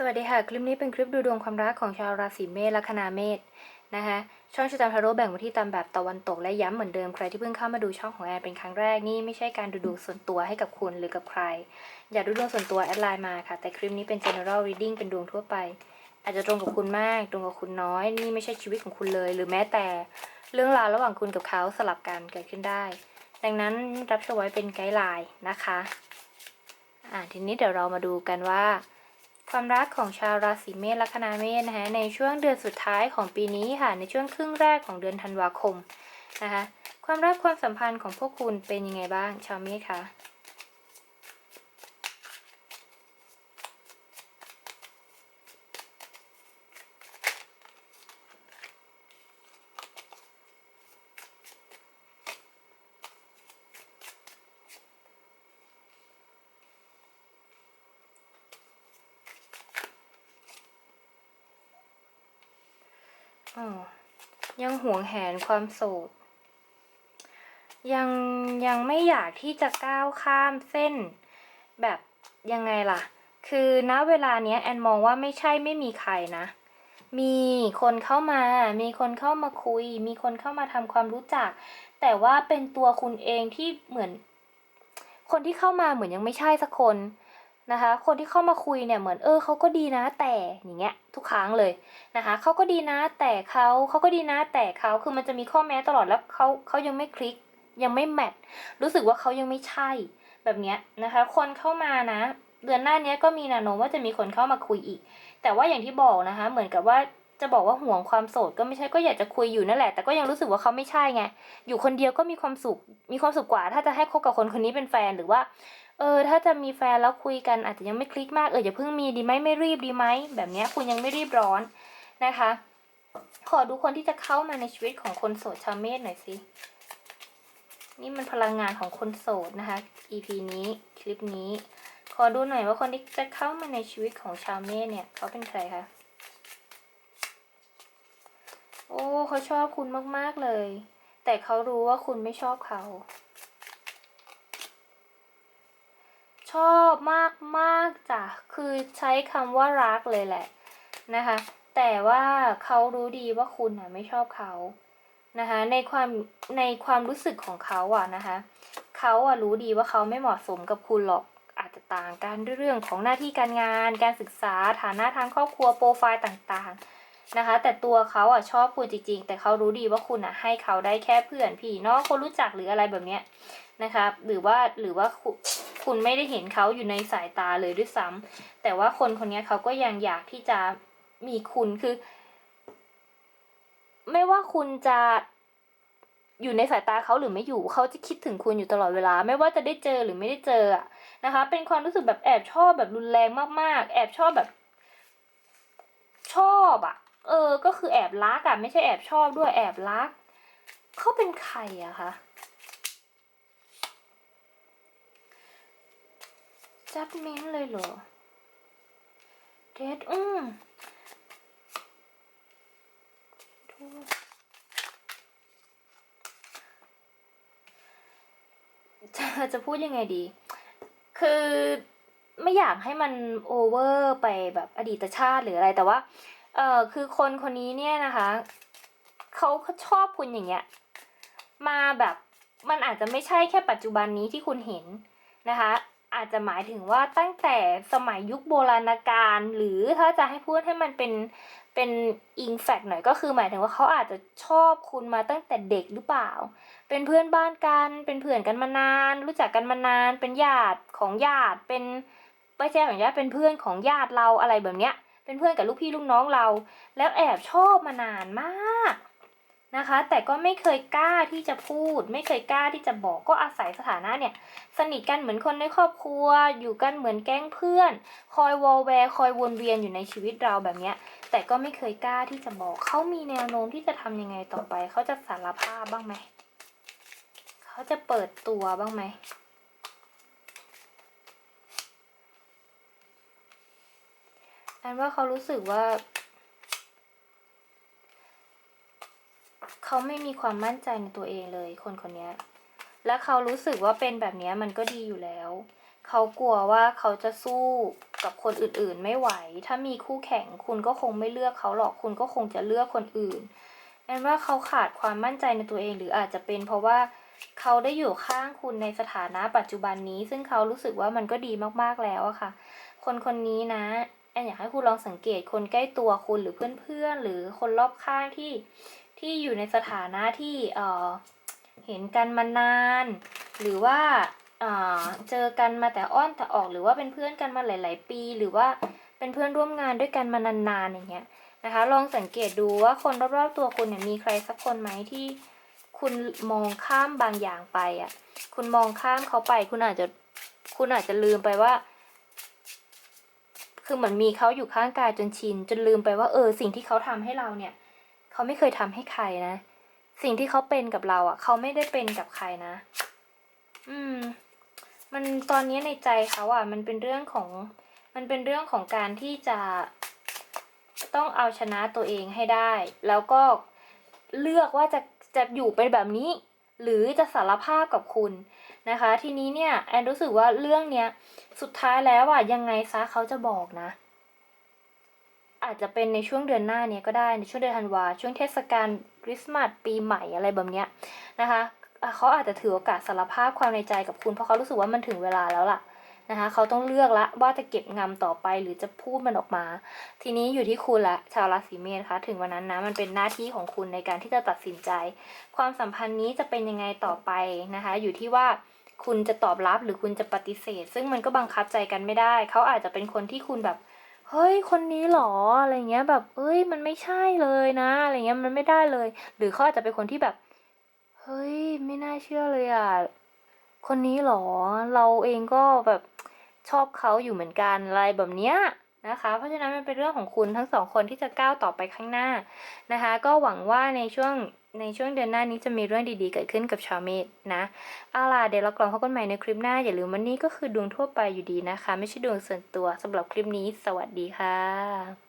สวัสดีค่ะ คลิปนี้เป็นคลิปดูดวงความรักของชาวราศีเมษและคณาเมษนะคะช่องชะตาทาโร่แบ่งไว้ที่ตามแบบตะวันตกและย้ำเหมือนเดิมใครที่เพิ่งเข้ามาดูช่องของแอนเป็นครั้งแรกนี่ไม่ใช่การดูดวงส่วนตัวให้กับคุณหรือกับใคร อยากดูดวงส่วนตัวแอดไลน์มาค่ะ แต่คลิปนี้เป็น general reading เป็นดวงทั่วไป อาจจะตรงกับคุณมากตรงกับคุณน้อย นี่ไม่ใช่ชีวิตของคุณเลย หรือแม้แต่เรื่องราวระหว่างคุณกับเขาสลับกันเกิดขึ้นได้ ดังนั้นรับชมไว้เป็นไกด์ไลน์นะคะอ่าทีนี้เดี๋ยวเรามาดูกันว่า ความรักของชาวราศีเมษลัคณาเมษนะคะในช่วงเดือนสุดท้ายของปีนี้ค่ะ ในช่วงครึ่งแรกของเดือนธันวาคมนะคะ ความรักความสัมพันธ์ของพวกคุณเป็นยังไงบ้างชาวเมษคะ ยังหวงแหนความโสดยังยังไม่อยากที่จะก้าวข้ามเส้น แบบยังไงล่ะ คือณเวลาเนี้ยแอนมองว่าไม่ใช่ไม่มีใครนะ มีคนเข้ามา มีคนเข้ามาคุย มีคนเข้ามาทำความรู้จัก แต่ว่าเป็นตัวคุณเองที่เหมือน คนที่เข้ามาเหมือนยังไม่ใช่สักคน นะคะ คนที่เข้ามาคุยเนี่ยเหมือนเออเขาก็ดีนะแต่อย่างเงี้ยทุกครั้งเลยนะคะเขาก็ดีนะแต่เขาเขาก็ดีนะแต่เขาคือมันจะมีข้อแม้ตลอดแล้วเขาเขายังไม่คลิกยังไม่แมทรู้สึกว่าเขายังไม่ใช่แบบเนี้ยนะคะ คนเข้ามานะเดือนหน้านี้ก็มีแนวโน้มว่าจะมีคนเข้ามาคุยอีก แต่ว่าอย่างที่บอกนะคะ เหมือนกับว่าจะบอกว่าห่วงความโสดก็ไม่ใช่ก็อยากจะคุยอยู่นั่นแหละ แต่ก็ยังรู้สึกว่าเขาไม่ใช่ไงอยู่คนเดียวก็มีความสุขมีความสุขกว่า ถ้าจะให้คบกับคนคนนี้เป็นแฟนหรือว่า เออถ้าจะมีแฟนแล้วคุยกันอาจจะยังไม่คลิกมากเอออย่าเพิ่งมีดีไหมไม่รีบดีไหมแบบนี้คุณยังไม่รีบร้อนนะคะ ขอดูคนที่จะเข้ามาในชีวิตของคนโสดชาวเมษหน่อยสินี่มันพลังงานของคนโสดนะคะ EP นี้คลิปนี้ ขอดูหน่อยว่าคนที่จะเข้ามาในชีวิตของชาวเมษเนี่ยเขาเป็นใครคะโอ้เขาชอบคุณมากๆเลย แต่เขารู้ว่าคุณไม่ชอบเขา ชอบมากมากๆจ้ะคือใช้คำว่ารักเลยแหละนะคะ แต่ว่าเขารู้ดีว่าคุณน่ะไม่ชอบเขานะคะในความในความรู้สึกของเขาอะนะคะเขาอะรู้ดีว่าเขาไม่เหมาะสมกับคุณหรอกอาจจะต่างกันเรื่องของหน้าที่การงาน การศึกษาฐานะทางครอบครัวโปรไฟล์ต่างๆนะคะ แต่ตัวเขาอะชอบคุณจริง ๆ แต่เขารู้ดีว่าคุณอะให้เขาได้แค่เพื่อนพี่น้องคนรู้จักหรืออะไรแบบเนี้ยนะคะหรือว่าหรือว่า คุณไม่ได้เห็นเขาอยู่ในสายตาเลยด้วยซ้ำแต่ว่าคนคนนี้เขาก็ยังอยากที่จะมีคุณคือ ไม่ว่าคุณจะอยู่ในสายตาเขาหรือไม่อยู่เขาจะคิดถึงคุณอยู่ตลอดเวลา ไม่ว่าจะได้เจอหรือไม่ได้เจออะนะคะ เป็นความรู้สึกแบบแอบชอบแบบรุนแรงมากๆ แอบชอบแบบ ชอบอะเออ ก็คือแอบรักอะไม่ใช่แอบชอบด้วยแอบรักเขาเป็นใครอะคะ จัดเม้นเลยเหรอเดดอืมโทษจะจะพูดยังไงดี คือไม่อยากให้มันโอเวอร์ไปแบบอดีตชาติหรืออะไรแต่ว่า เออคือคนคนนี้เนี่ยนะคะเขาชอบคุณอย่างเงี้ย มาแบบมันอาจจะไม่ใช่แค่ปัจจุบันนี้ที่คุณเห็นนะคะ อาจจะหมายถึงว่าตั้งแต่สมัยยุคโบราณกาลหรือถ้าจะให้พูดให้มันเป็นเป็นอิงแฟกหน่อยก็คือหมายถึงว่าเขาอาจจะชอบคุณมาตั้งแต่เด็กหรือเปล่า เป็นเพื่อนบ้านกัน เป็นเพื่อนกันมานาน รู้จักกันมานาน เป็นญาติของญาติเป็นไม่ใช่ของญาติเป็นเพื่อนของญาติเราอะไรแบบเนี้ย เป็นเพื่อนกับลูกพี่ลูกน้องเรา แล้วแอบชอบมานานมาก นะคะ แต่ก็ไม่เคยกล้าที่จะพูด ไม่เคยกล้าที่จะบอกก็อาศัยสถานะเนี่ย สนิทกันเหมือนคนในครอบครัว อยู่กันเหมือนแก๊งเพื่อน คอยวอลแวร์คอยวนเวียนอยู่ในชีวิตเราแบบเนี้ย แต่ก็ไม่เคยกล้าที่จะบอก เขามีแนวโน้มที่จะทำยังไงต่อไป เขาจะสารภาพบ้างไหม เขาจะเปิดตัวบ้างไหมอันว่าเขารู้สึกว่า เขาไม่มีความมั่นใจในตัวเองเลย คนคนนี้และเขารู้สึกว่าเป็นแบบนี้มันก็ดีอยู่แล้ว เขากลัวว่าเขาจะสู้กับคนอื่นๆไม่ไหว ถ้ามีคู่แข่งคุณก็คงไม่เลือกเขาหรอกคุณก็คงจะเลือกคนอื่นแอนว่าเขาขาดความมั่นใจในตัวเองหรืออาจจะเป็นเพราะว่าเขาได้อยู่ข้างคุณในสถานะปัจจุบันนี้ ซึ่งเขารู้สึกว่ามันก็ดีมากๆแล้วอะค่ะ คนคนนี้นะแอนอยากให้คุณลองสังเกตคนใกล้ตัวคุณหรือเพื่อนๆ หรือคนรอบข้างที่ ที่อยู่ในสถานะที่เเห็นกันมานาน หรือว่าเจอกันมาแต่อ้อนแต่ออก หรือว่าเป็นเพื่อนกันมาหลาย ๆ ปี หรือว่าเป็นเพื่อนร่วมงานด้วยกันมานานๆอย่างเงี้ยนะคะ ลองสังเกตดูว่าคนรอบๆตัวคุณเนี่ยมีใครสักคนไหมที่คุณมองข้ามบางอย่างไปอะ คุณมองข้ามเขาไป คุณอาจจะคุณอาจจะลืมไปว่า คือเหมือนมีเขาอยู่ข้างกายจนชิน จนลืมไปว่าเออสิ่งที่เขาทำให้เราเนี่ย เขาไม่เคยทำให้ใครนะ สิ่งที่เขาเป็นกับเราอะ เขาไม่ได้เป็นกับใครนะ อืม มันตอนนี้ในใจเขาอะ มันเป็นเรื่องของ มันเป็นเรื่องของการที่จะต้องเอาชนะตัวเองให้ได้ แล้วก็เลือกว่าจะจะอยู่เป็นแบบนี้ หรือจะสารภาพกับคุณนะคะ ทีนี้เนี่ยแอนรู้สึกว่าเรื่องเนี้ยสุดท้ายแล้วอะยังไงซะเขาจะบอกนะ อาจจะเป็นในช่วงเดือนหน้าเนี้ยก็ได้ในช่วงเดือนธันวาช่วงเทศกาลคริสต์มาสปีใหม่อะไรแบบเนี้ยนะคะเขาอาจจะถือโอกาสสารภาพความในใจกับคุณเพราะเขารู้สึกว่ามันถึงเวลาแล้วล่ะนะคะเขาต้องเลือกละว่าจะเก็บงำต่อไปหรือจะพูดมันออกมา ทีนี้อยู่ที่คุณละชาวราศีเมษคะถึงวันนั้นนะมันเป็นหน้าที่ของคุณในการที่จะตัดสินใจ ความสัมพันธ์นี้จะเป็นยังไงต่อไปนะคะ อยู่ที่ว่าคุณจะตอบรับหรือคุณจะปฏิเสธ ซึ่งมันก็บังคับใจกันไม่ได้ เขาอาจจะเป็นคนที่คุณแบบ เฮ้ยคนนี้หรออะไรเงี้ยแบบเอ้ยมันไม่ใช่เลยนะอะไรเงี้ยมันไม่ได้เลย หรือเขาอาจจะเป็นคนที่แบบ เฮ้ยไม่น่าเชื่อเลยอะคนนี้หรอเราเองก็แบบชอบเขาอยู่เหมือนกันอะไรแบบเนี้ย นะคะ เพราะฉะนั้นมันเป็นเรื่องของคุณทั้งสองคนที่จะก้าวต่อไปข้างหน้านะคะ ก็หวังว่าในช่วงในช่วงเดือนหน้านี้จะมีเรื่องดีๆเกิดขึ้นกับชาวเมษนะเอาล่ะเดี๋ยวเรากลับพบกันใหม่ในคลิปหน้า อย่าลืมวันนี้ก็คือดวงทั่วไปอยู่ดีนะคะ ไม่ใช่ดวงส่วนตัวสำหรับคลิปนี้ สวัสดีค่ะ